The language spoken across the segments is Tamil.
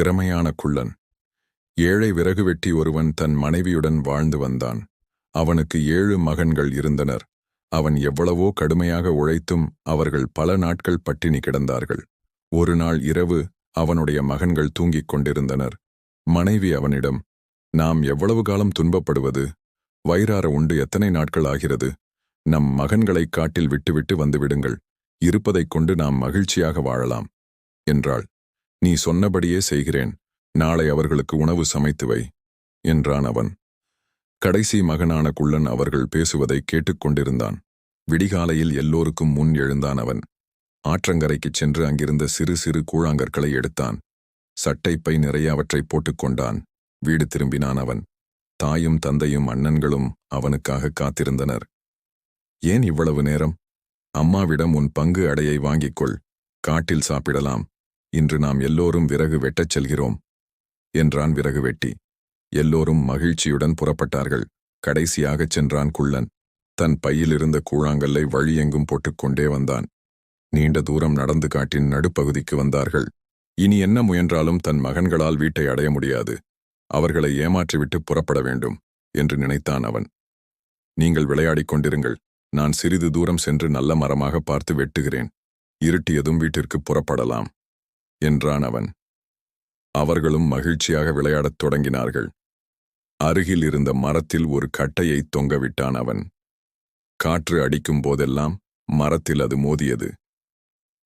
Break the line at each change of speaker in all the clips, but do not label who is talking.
திறமையான குள்ளன். ஏழை விறகு வெட்டி ஒருவன் தன் மனைவியுடன் வாழ்ந்து வந்தான். அவனுக்கு ஏழு மகன்கள் இருந்தனர். அவன் எவ்வளவோ கடுமையாக உழைத்தும் அவர்கள் பல நாட்கள் பட்டினி கிடந்தார்கள். ஒரு நாள் இரவு அவனுடைய மகன்கள் தூங்கிக் கொண்டிருந்தனர். மனைவி அவனிடம் நாம் எவ்வளவு காலம் துன்பப்படுவது? வயிறார உண்டு எத்தனை நாட்கள் ஆகிறது? நம் மகன்களை காட்டில் விட்டுவிட்டு வந்துவிடுங்கள் இருப்பதைக் கொண்டு நாம் மகிழ்ச்சியாக வாழலாம் என்றாள். நீ சொன்னபடியே செய்கிறேன். நாளை அவர்களுக்கு உணவு சமைத்து வை என்றான் அவன். கடைசி மகனான குள்ளன் அவர்கள் பேசுவதை கேட்டுக்கொண்டிருந்தான் விடிகாலையில் எல்லோருக்கும் முன் எழுந்தான் அவன். ஆற்றங்கரைக்குச் சென்று அங்கிருந்த சிறு சிறு கூழாங்கற்களை எடுத்தான். சட்டைப்பை நிறைய அவற்றை போட்டுக்கொண்டான் வீடு திரும்பினான் அவன். தாயும் தந்தையும் அண்ணன்களும் அவனுக்காக காத்திருந்தனர். ஏன் இவ்வளவு நேரம்? அம்மாவிடம் உன் பங்கு அடையை வாங்கிக் கொள். காட்டில் சாப்பிடலாம். இன்று நாம் எல்லோரும் விறகு வெட்டச் செல்கிறோம் என்றான் விறகு வெட்டி. எல்லோரும் மகிழ்ச்சியுடன் புறப்பட்டார்கள். கடைசியாகச் சென்றான் குள்ளன். தன் பையிலிருந்த கூழாங்கல்லை வழியெங்கும் போட்டுக்கொண்டே வந்தான். நீண்ட தூரம் நடந்து காட்டின் நடுப்பகுதிக்கு வந்தார்கள். இனி என்ன முயன்றாலும் தன் மகன்களால் வீட்டை அடைய முடியாது. அவர்களை ஏமாற்றிவிட்டு புறப்பட வேண்டும் என்று நினைத்தான் அவன். நீங்கள் விளையாடிக் கொண்டிருங்கள். நான் சிறிது தூரம் சென்று நல்ல மரமாக பார்த்து வெட்டுகிறேன். இருட்டியதும் வீட்டிற்கு புறப்படலாம். என்றான் அவன் அவர்களும் மகிழ்ச்சியாக விளையாடத் தொடங்கினார்கள். அருகில் இருந்த மரத்தில் ஒரு கட்டையை தொங்கவிட்டான் அவன். காற்று அடிக்கும் போதெல்லாம் மரத்தில் அது மோதியது.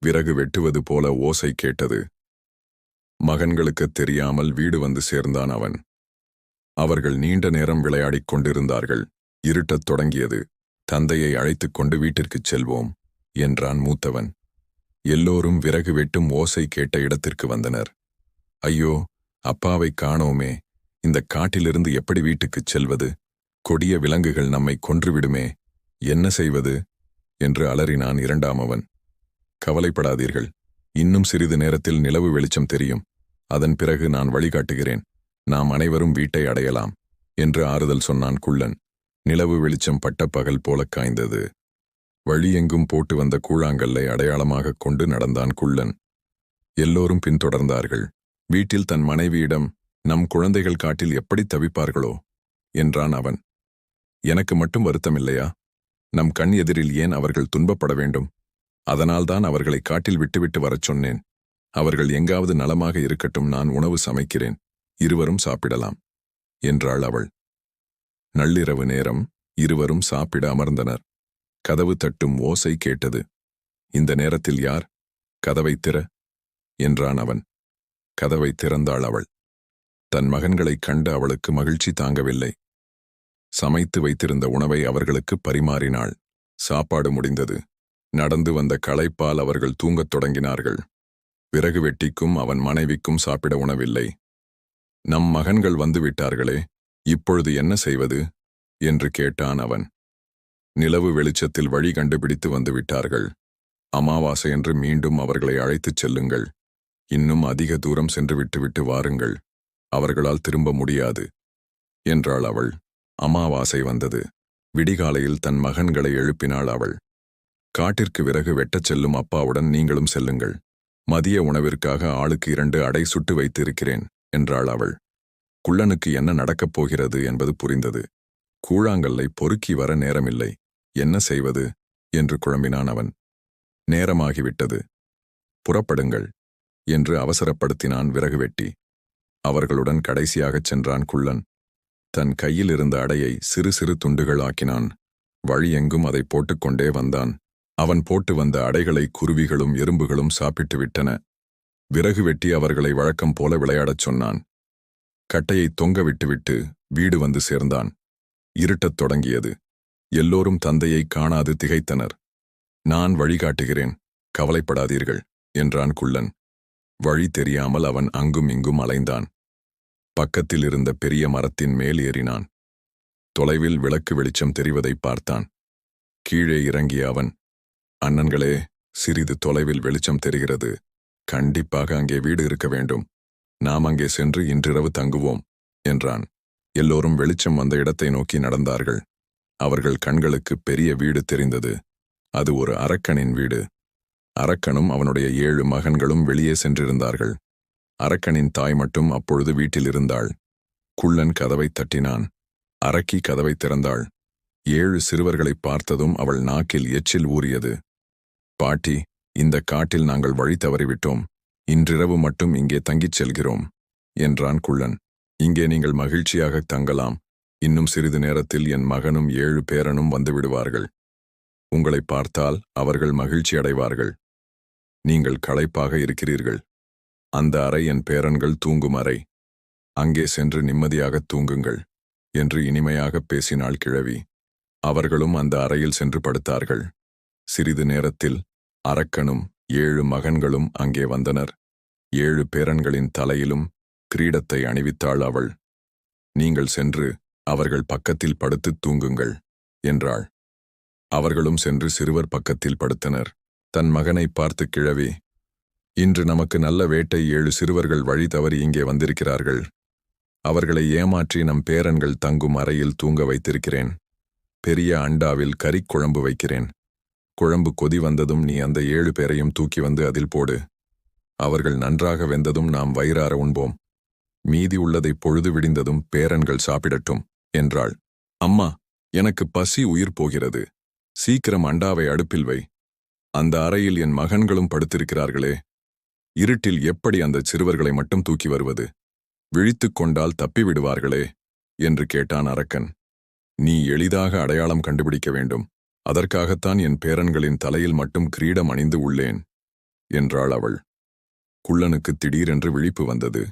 விறகு வெட்டுவது போல ஓசை கேட்டது. மகன்களுக்குத் தெரியாமல் வீடு வந்து சேர்ந்தான் அவன். அவர்கள் நீண்ட நேரம் விளையாடிக் கொண்டிருந்தார்கள். இருட்டத் தொடங்கியது. தந்தையை அழைத்துக் கொண்டு வீட்டிற்குச் செல்வோம் என்றான் மூத்தவன். எல்லோரும் விறகு வெட்டும் ஓசை கேட்ட இடத்திற்கு வந்தனர். ஐயோ அப்பாவை காணோமே. இந்த காட்டிலிருந்து எப்படி வீட்டுக்குச் செல்வது? கொடிய விலங்குகள் நம்மை கொன்றுவிடுமே. என்ன செய்வது? என்று அலறினான் இரண்டாமவன் கவலைப்படாதீர்கள். இன்னும் சிறிது நேரத்தில் நிலவு வெளிச்சம் தெரியும். அதன் பிறகு நான் வழிகாட்டுகிறேன். நாம் அனைவரும் வீட்டை அடையலாம். என்று ஆறுதல் சொன்னான் குள்ளன். நிலவு வெளிச்சம் பட்ட பகல் போலக் காய்ந்தது. வழியெங்கும் போட்டு வந்த கூழாங்கல்லை அடையாளமாகக் கொண்டு நடந்தான் குள்ளன். எல்லோரும் பின்தொடர்ந்தார்கள். வீட்டில் தன் மனைவியிடம் நம் குழந்தைகள் காட்டில் எப்படி தவிப்பார்களோ? என்றான் அவன். எனக்கு மட்டும் வருத்தமில்லையா? நம் கண் எதிரில் ஏன் அவர்கள் துன்பப்பட வேண்டும்? அதனால்தான் அவர்களை காட்டில் விட்டுவிட்டு வரச் சொன்னேன். அவர்கள் எங்காவது நலமாக இருக்கட்டும் நான் உணவு சமைக்கிறேன். இருவரும் சாப்பிடலாம் என்றாள் அவள். நள்ளிரவு நேரம் இருவரும் சாப்பிட அமர்ந்தனர். கதவு தட்டும் ஓசை கேட்டது. இந்த நேரத்தில் யார்? கதவை திற என்றான் அவன். கதவை திறந்தாள் அவள். தன் மகன்களைக் கண்டு அவளுக்கு மகிழ்ச்சி தாங்கவில்லை. சமைத்து வைத்திருந்த உணவை அவர்களுக்கு பரிமாறினாள். சாப்பாடு முடிந்தது. நடந்து வந்த களைப்பால் அவர்கள் தூங்கத் தொடங்கினார்கள். விறகு வெட்டிக்கும் அவன் மனைவிக்கும் சாப்பிட உணவில்லை. நம் மகன்கள் வந்துவிட்டார்களே இப்பொழுது என்ன செய்வது? என்று கேட்டான் அவன். நிலவு வெளிச்சத்தில் வழி கண்டுபிடித்து வந்து விட்டார்கள் அமாவாசை என்று மீண்டும் அவர்களை அழைத்துச் செல்லுங்கள். இன்னும் அதிக தூரம் சென்று விட்டுவிட்டு வாருங்கள். அவர்களால் திரும்ப முடியாது. என்றாள் அவள். அமாவாசை வந்தது. விடிகாலையில் தன் மகன்களை எழுப்பினாள் அவள். காட்டிற்கு விறகு வெட்டச் செல்லும் அப்பாவுடன் நீங்களும் செல்லுங்கள். மதிய உணவிற்காக ஆளுக்கு இரண்டு அடை சுட்டு வைத்திருக்கிறேன் என்றாள் அவள். குள்ளனுக்கு என்ன நடக்கப் போகிறது என்பது புரிந்தது. கூழாங்கல்லை பொறுக்கி வர நேரமில்லை. என்ன செய்வது? என்று குழம்பினான் அவன். நேரமாகிவிட்டது. புறப்படுங்கள் என்று அவசரப்படுத்தினான் விறகு வெட்டி. அவர்களுடன் கடைசியாகச் சென்றான் குள்ளன். தன் கையில் இருந்த அடையை சிறு சிறு துண்டுகளாக்கினான். வழியெங்கும் அதை போட்டுக்கொண்டே வந்தான். அவன் போட்டு வந்த அடைகளை குருவிகளும் எறும்புகளும் சாப்பிட்டு விட்டன. விறகு வெட்டி அவர்களை வழக்கம் போல விளையாடச் சொன்னான். கட்டையை தொங்க விட்டுவிட்டு வீடு வந்து சேர்ந்தான். இருட்டத் தொடங்கியது. எல்லோரும் தந்தையை காணாது திகைத்தனர். நான் வழிகாட்டுகிறேன் கவலைப்படாதீர்கள் என்றான் குள்ளன். வழி தெரியாமல் அவன் அங்கும் இங்கும் அலைந்தான். பக்கத்தில் இருந்த பெரிய மரத்தின் மேல் ஏறினான். தொலைவில் விளக்கு வெளிச்சம் தெரிவதைப் பார்த்தான். கீழே இறங்கிய அவன் அண்ணன்களே சிறிது தொலைவில் வெளிச்சம் தெரிகிறது. கண்டிப்பாக அங்கே வீடு இருக்க வேண்டும். நாம் அங்கே சென்று இன்றிரவு தங்குவோம் என்றான். எல்லோரும் வெளிச்சம் வந்த இடத்தை நோக்கி நடந்தார்கள். அவர்கள் கண்களுக்கு பெரிய வீடு தெரிந்தது. அது ஒரு அரக்கனின் வீடு. அரக்கனும் அவனுடைய ஏழு மகன்களும் வெளியே சென்றிருந்தார்கள். அரக்கனின் தாய் மட்டும் அப்பொழுது வீட்டில் இருந்தாள். குள்ளன் கதவைத் தட்டினான். அரக்கி கதவைத் திறந்தாள். ஏழு சிறுவர்களைப் பார்த்ததும் அவள் நாக்கில் எச்சில் ஊறியது. பாட்டி இந்த காட்டில் நாங்கள் வழி தவறிவிட்டோம். இன்றிரவு மட்டும் இங்கே தங்கிச் செல்கிறோம் என்றான் குள்ளன். இங்கே நீங்கள் மகிழ்ச்சியாக தங்கலாம். இன்னும் சிறிது நேரத்தில் என் மகனும் ஏழு பேரனும் வந்துவிடுவார்கள் உங்களை பார்த்தால் அவர்கள் மகிழ்ச்சி அடைவார்கள். நீங்கள் களைப்பாக இருக்கிறீர்கள். அந்த அறை என் பேரன்கள் தூங்கும் அறை. அங்கே சென்று நிம்மதியாகத் தூங்குங்கள் என்று இனிமையாகப் பேசினாள் கிழவி. அவர்களும் அந்த அறையில் சென்று படுத்தார்கள். சிறிது நேரத்தில் அரக்கனும் ஏழு மகன்களும் அங்கே வந்தனர். ஏழு பேரன்களின் தலையிலும் கிரீடத்தை அணிவித்தாள் அவள். நீங்கள் சென்று அவர்கள் பக்கத்தில் படுத்துத் தூங்குங்கள் என்றாள். அவர்களும் சென்று சிறுவர் பக்கத்தில் படுத்தனர். தன் மகனை பார்த்து கிழவி இன்று நமக்கு நல்ல வேட்டை ஏழு சிறுவர்கள் வழி தவறி இங்கே வந்திருக்கிறார்கள். அவர்களை ஏமாற்றி நம் பேரன்கள் தங்கும் அறையில் தூங்க வைத்திருக்கிறேன். பெரிய அண்டாவில் கறிக் குழம்பு வைக்கிறேன். குழம்பு கொதி வந்ததும் நீ அந்த ஏழு பேரையும் தூக்கி வந்து அதில் போடு. அவர்கள் நன்றாக வெந்ததும் நாம் வயிறார உண்போம். மீதி உள்ளதை பொழுது விடிந்ததும் பேரன்கள் சாப்பிடட்டும். என்றாள். அம்மா எனக்கு பசி உயிர் போகிறது. சீக்கிரம் அண்டாவை அடுப்பில் வை. அந்த அறையில் என் மகன்களும் படுத்திருக்கிறார்களே. இருட்டில் எப்படி அந்த சிறுவர்களை மட்டும் தூக்கி வருவது? விழித்துக் கொண்டால் தப்பிவிடுவார்களே என்று கேட்டான் அரக்கன். நீ எளிதாக அடையாளம் கண்டுபிடிக்க வேண்டும். அதற்காகத்தான் என் பேரன்களின் தலையில் மட்டும் கிரீடம் அணிந்து உள்ளேன் என்றாள் அவள். குள்ளனுக்கு திடீரென்று விழிப்பு வந்தது.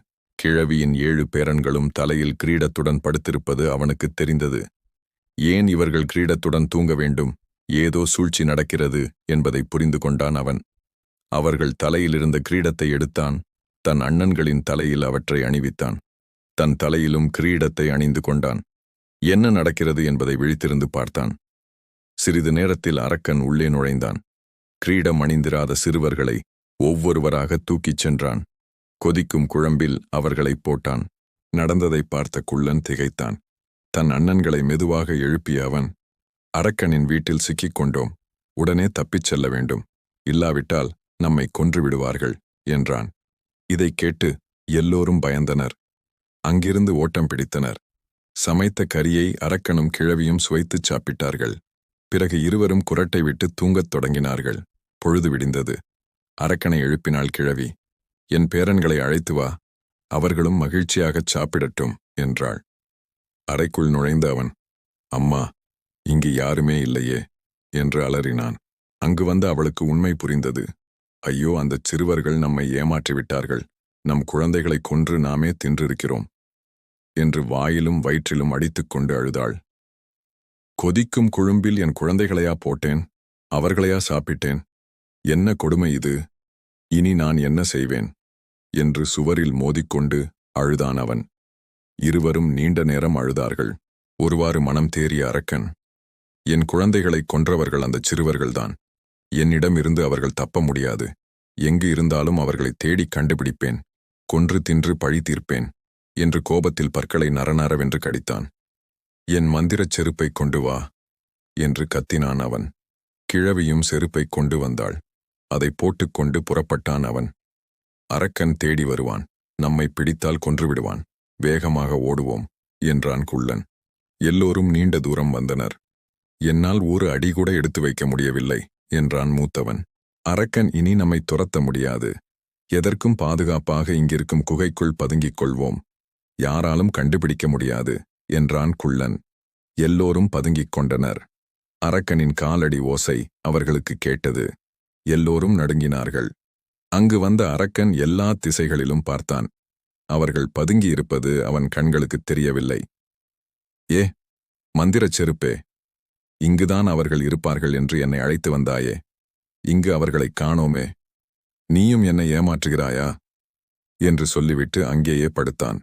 கிழவியின் ஏழு பேரன்களும் தலையில் கிரீடத்துடன் படுத்திருப்பது அவனுக்குத் தெரிந்தது. ஏன் இவர்கள் கிரீடத்துடன் தூங்க வேண்டும்? ஏதோ சூழ்ச்சி நடக்கிறது என்பதை புரிந்து கொண்டான் அவன். அவர்கள் தலையிலிருந்த கிரீடத்தை எடுத்தான். தன் அண்ணன்களின் தலையில் அவற்றை அணிவித்தான். தன் தலையிலும் கிரீடத்தை அணிந்து கொண்டான். என்ன நடக்கிறது என்பதை விழித்திருந்து பார்த்தான். சிறிது நேரத்தில் அரக்கன் உள்ளே நுழைந்தான். கிரீடம் அணிந்திராத சிறுவர்களை ஒவ்வொருவராக தூக்கிச் சென்றான். கொதிக்கும் குழம்பில் அவர்களைப் போட்டான். நடந்ததைப் பார்த்த குள்ளன் திகைத்தான். தன் அண்ணன்களை மெதுவாக எழுப்பிய அவன் அரக்கனின் வீட்டில் சிக்கிக் கொண்டோம். உடனே தப்பிச் செல்ல வேண்டும். இல்லாவிட்டால் நம்மை கொன்று விடுவார்கள் என்றான். இதைக் கேட்டு எல்லோரும் பயந்தனர். அங்கிருந்து ஓட்டம் பிடித்தனர். சமைத்த கரியை அரக்கனும் கிழவியும் சுவைத்துச் சாப்பிட்டார்கள். பிறகு இருவரும் குரட்டை விட்டு தூங்கத் தொடங்கினார்கள். பொழுது விடிந்தது. அரக்கனை எழுப்பினாள் கிழவி. என் பேரன்களை அழைத்து வா அவர்களும் மகிழ்ச்சியாகச் சாப்பிடட்டும் என்றாள். அறைக்குள் நுழைந்த அவன் அம்மா இங்கு யாருமே இல்லையே என்று அலறினான். அங்கு வந்த அவளுக்கு உண்மை புரிந்தது. ஐயோ அந்தச் சிறுவர்கள் நம்மை ஏமாற்றிவிட்டார்கள் நம் குழந்தைகளைக் கொன்று நாமே தின்றிருக்கிறோம் என்று வாயிலும் வயிற்றிலும் அடித்துக்கொண்டு அழுதாள். கொதிக்கும் குழும்பில் என் குழந்தைகளையா போட்டேன் அவர்களையா சாப்பிட்டேன்? என்ன கொடுமை இது? இனி நான் என்ன செய்வேன்? என்று சுவரில் மோதிக்கொண்டு அழுதான் அவன். இருவரும் நீண்ட நேரம் அழுதார்கள். ஒருவாறு மனம் தேறிய அரக்கன் என் குழந்தைகளைக் கொன்றவர்கள் அந்த சிறுவர்கள்தான். என்னிடமிருந்து அவர்கள் தப்ப முடியாது. எங்கு இருந்தாலும் அவர்களை தேடிக் கண்டுபிடிப்பேன். கொன்று தின்று பழி தீர்ப்பேன். என்று கோபத்தில் பற்களை நரநரவென்று கடித்தான். என் மந்திரச் செருப்பைக் கொண்டு வா. என்று கத்தினான் அவன். கிழவியும் செருப்பைக் கொண்டு வந்தாள். அதை போட்டுக்கொண்டு புறப்பட்டான் அவன். அரக்கன் தேடி வருவான். நம்மை பிடித்தால் கொன்றுவிடுவான். வேகமாக ஓடுவோம் என்றான் குள்ளன். எல்லோரும் நீண்ட தூரம் வந்தனர். என்னால் ஒரு அடி கூட எடுத்து வைக்க முடியவில்லை என்றான் மூத்தவன். அரக்கன் இனி நம்மை துரத்த முடியாது. எதற்கும் பாதுகாப்பாக இங்கிருக்கும் குகைக்குள் பதுங்கிக் கொள்வோம். யாராலும் கண்டுபிடிக்க முடியாது என்றான் குள்ளன். எல்லோரும் பதுங்கிக் கொண்டனர். அரக்கனின் காலடி ஓசை அவர்களுக்கு கேட்டது. எல்லோரும் நடுங்கினார்கள். அங்கு வந்த அரக்கன் எல்லா திசைகளிலும் பார்த்தான். அவர்கள் பதுங்கியிருப்பது அவன் கண்களுக்குத் தெரியவில்லை. ஏ மந்திரச் செருப்பே இங்குதான் அவர்கள் இருப்பார்கள் என்று என்னை அழைத்து வந்தாயே. இங்கு அவர்களைக் காணோமே. நீயும் என்னை ஏமாற்றுகிறாயா? என்று சொல்லிவிட்டு அங்கேயே படுத்தான்.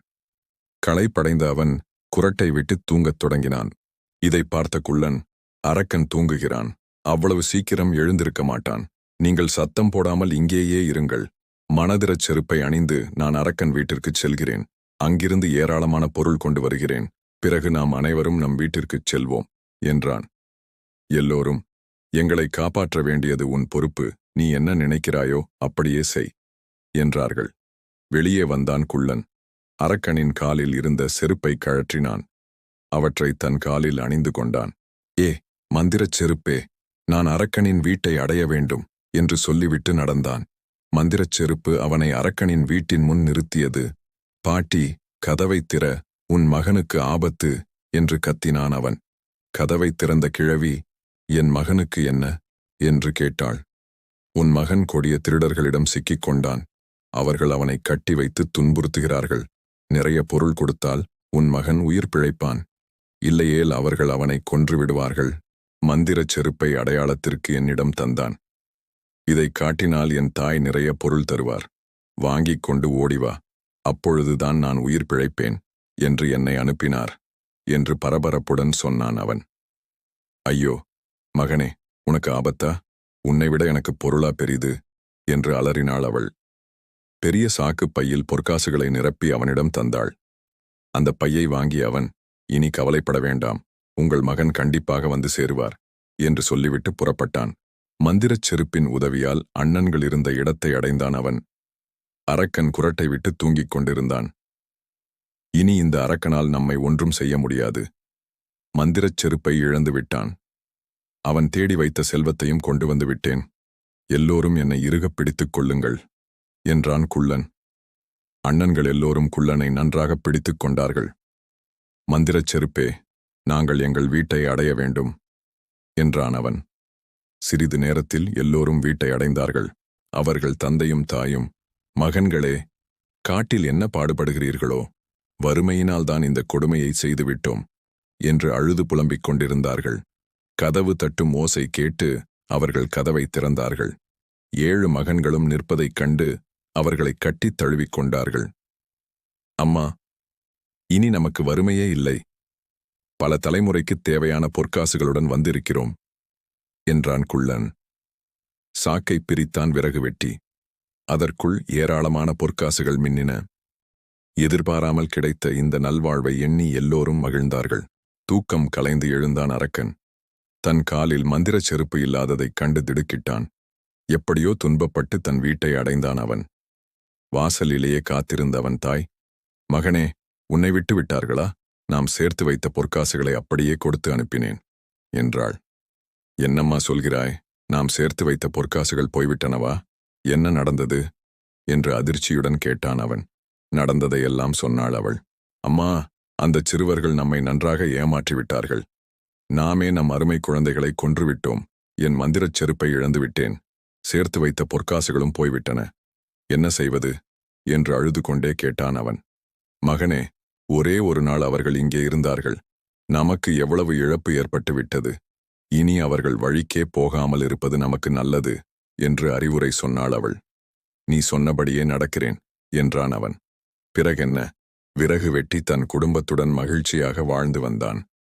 களைப்படைந்த அவன் குரட்டை விட்டு தூங்கத் தொடங்கினான். இதை பார்த்த குள்ளன் அரக்கன் தூங்குகிறான். அவ்வளவு சீக்கிரம் எழுந்திருக்க மாட்டான். நீங்கள் சத்தம் போடாமல் இங்கேயே இருங்கள். மனதிரச் செருப்பை அணிந்து நான் அரக்கன் வீட்டிற்குச் செல்கிறேன். அங்கிருந்து ஏராளமான பொருள் கொண்டு வருகிறேன். பிறகு நாம் அனைவரும் நம் வீட்டிற்குச் செல்வோம் என்றான். எல்லோரும் எங்களை காப்பாற்ற வேண்டியது உன் பொறுப்பு. நீ என்ன நினைக்கிறாயோ அப்படியே செய் என்றார்கள். வெளியே வந்தான் குள்ளன். அரக்கனின் காலில் இருந்த செருப்பை கழற்றினான். அவற்றை தன் காலில் அணிந்து கொண்டான். ஏ மந்திரச் செருப்பே நான் அரக்கனின் வீட்டை அடைய வேண்டும். என்று சொல்லிவிட்டு நடந்தான். மந்திரச் செருப்பு அவனை அரக்கனின் வீட்டின் முன் நிறுத்தியது. பாட்டி கதவைத் திற உன் மகனுக்கு ஆபத்து என்று கத்தினான் அவன். கதவைத் திறந்த கிழவி என் மகனுக்கு என்ன? என்று கேட்டாள். உன் மகன் கொடிய திருடர்களிடம் சிக்கிக் கொண்டான். அவர்கள் அவனை கட்டி வைத்து துன்புறுத்துகிறார்கள். நிறைய பொருள் கொடுத்தால் உன் மகன் உயிர் பிழைப்பான். இல்லையேல் அவர்கள் அவனை கொன்று விடுவார்கள். மந்திரச் செருப்பை அடையாளத்திற்கு என்னிடம் தந்தான். இதைக் காட்டினால் என் தாய் நிறைய பொருள் தருவார். வாங்கிக் கொண்டு ஓடிவா அப்பொழுதுதான் நான் உயிர் பிழைப்பேன் என்று என்னை அனுப்பினார் என்று பரபரப்புடன் சொன்னான் அவன். ஐயோ மகனே உனக்கு ஆபத்தா? உன்னை விட எனக்கு பொருளா பெரிது என்று அலறினாள் அவள். பெரிய சாக்குப் பையில் பொற்காசுகளை நிரப்பி அவனிடம் தந்தாள். அந்த பையை வாங்கி அவன் இனி கவலைப்பட வேண்டாம். உங்கள் மகன் கண்டிப்பாக வந்து சேருவார் என்று சொல்லிவிட்டு புறப்பட்டான். மந்திரச் செருப்பின் உதவியால் அண்ணன்கள் இருந்த இடத்தை அடைந்தான் அவன். அரக்கன் குரட்டை விட்டு தூங்கிக் கொண்டிருந்தான். இனி இந்த அரக்கனால் நம்மை ஒன்றும் செய்ய முடியாது. மந்திரச் செருப்பை இழந்து விட்டான். அவன் தேடி வைத்த செல்வத்தையும் கொண்டு வந்து விட்டேன். எல்லோரும் என்னை இறுகப் பிடித்துக் கொள்ளுங்கள் என்றான் குள்ளன். அண்ணன்கள் எல்லோரும் குள்ளனை நன்றாக பிடித்துக் கொண்டார்கள். மந்திரச் செருப்பே நாங்கள் எங்கள் வீட்டை அடைய வேண்டும் என்றான் அவன். சிறிது நேரத்தில் எல்லோரும் வீட்டை அடைந்தார்கள். அவர்கள் தந்தையும் தாயும் மகன்களே காட்டில் என்ன பாடுபடுகிறீர்களோ வறுமையினால்தான் இந்த கொடுமையை செய்துவிட்டோம் என்று அழுது புலம்பிக் கொண்டிருந்தார்கள். கதவு தட்டும் ஓசை கேட்டு அவர்கள் கதவை திறந்தார்கள். ஏழு மகன்களும் நிற்பதைக் கண்டு அவர்களை கட்டித் தழுவிக் கொண்டார்கள். அம்மா இனி நமக்கு வறுமையே இல்லை. பல தலைமுறைக்குத் தேவையான பொற்காசுகளுடன் வந்திருக்கிறோம். என்றான் குள்ளன். சாக்கை பிரித்தான் விறகு வெட்டி. அதற்குள் ஏராளமான பொற்காசுகள் மின்னின. எதிர்பாராமல் கிடைத்த இந்த நல்வாழ்வை எண்ணி எல்லோரும் மகிழ்ந்தார்கள். தூக்கம் கலைந்து எழுந்தான் அரக்கன். தன் காலில் மந்திரச் செருப்பு இல்லாததைக் கண்டு திடுக்கிட்டான். எப்படியோ துன்பப்பட்டு தன் வீட்டை அடைந்தான் அவன். வாசலிலேயே காத்திருந்த அவன் தாய் மகனே உன்னை விட்டு விட்டார்களா நாம் சேர்த்து வைத்த பொற்காசுகளை அப்படியே கொடுத்து அனுப்பினேன் என்றாள். என்னம்மா சொல்கிறாய்? நாம் சேர்த்து வைத்த பொற்காசுகள் போய்விட்டனவா? என்ன நடந்தது? என்று அதிர்ச்சியுடன் கேட்டான் அவன். நடந்ததையெல்லாம் சொன்னாள் அவள். அம்மா அந்தச் சிறுவர்கள் நம்மை நன்றாக ஏமாற்றி விட்டார்கள் நாமே நம் அருமை குழந்தைகளை கொன்றுவிட்டோம். என் மந்திரச் செருப்பை இழந்து விட்டேன் சேர்த்து வைத்த பொற்காசுகளும் போய்விட்டன. என்ன செய்வது? என்று அழுது கொண்டே கேட்டான் அவன். மகனே ஒரே ஒரு நாள் அவர்கள் இங்கே இருந்தார்கள். நமக்கு எவ்வளவு இழப்பு ஏற்பட்டு விட்டது இனி அவர்கள் வழிக்கே போகாமல் இருப்பது நமக்கு நல்லது என்று அறிவுரை சொன்னாள் அவள். நீ சொன்னபடியே நடக்கிறேன் என்றான் அவன். பிறகென்ன? விறகு வெட்டி தன் குடும்பத்துடன் மகிழ்ச்சியாக வாழ்ந்து வந்தான்.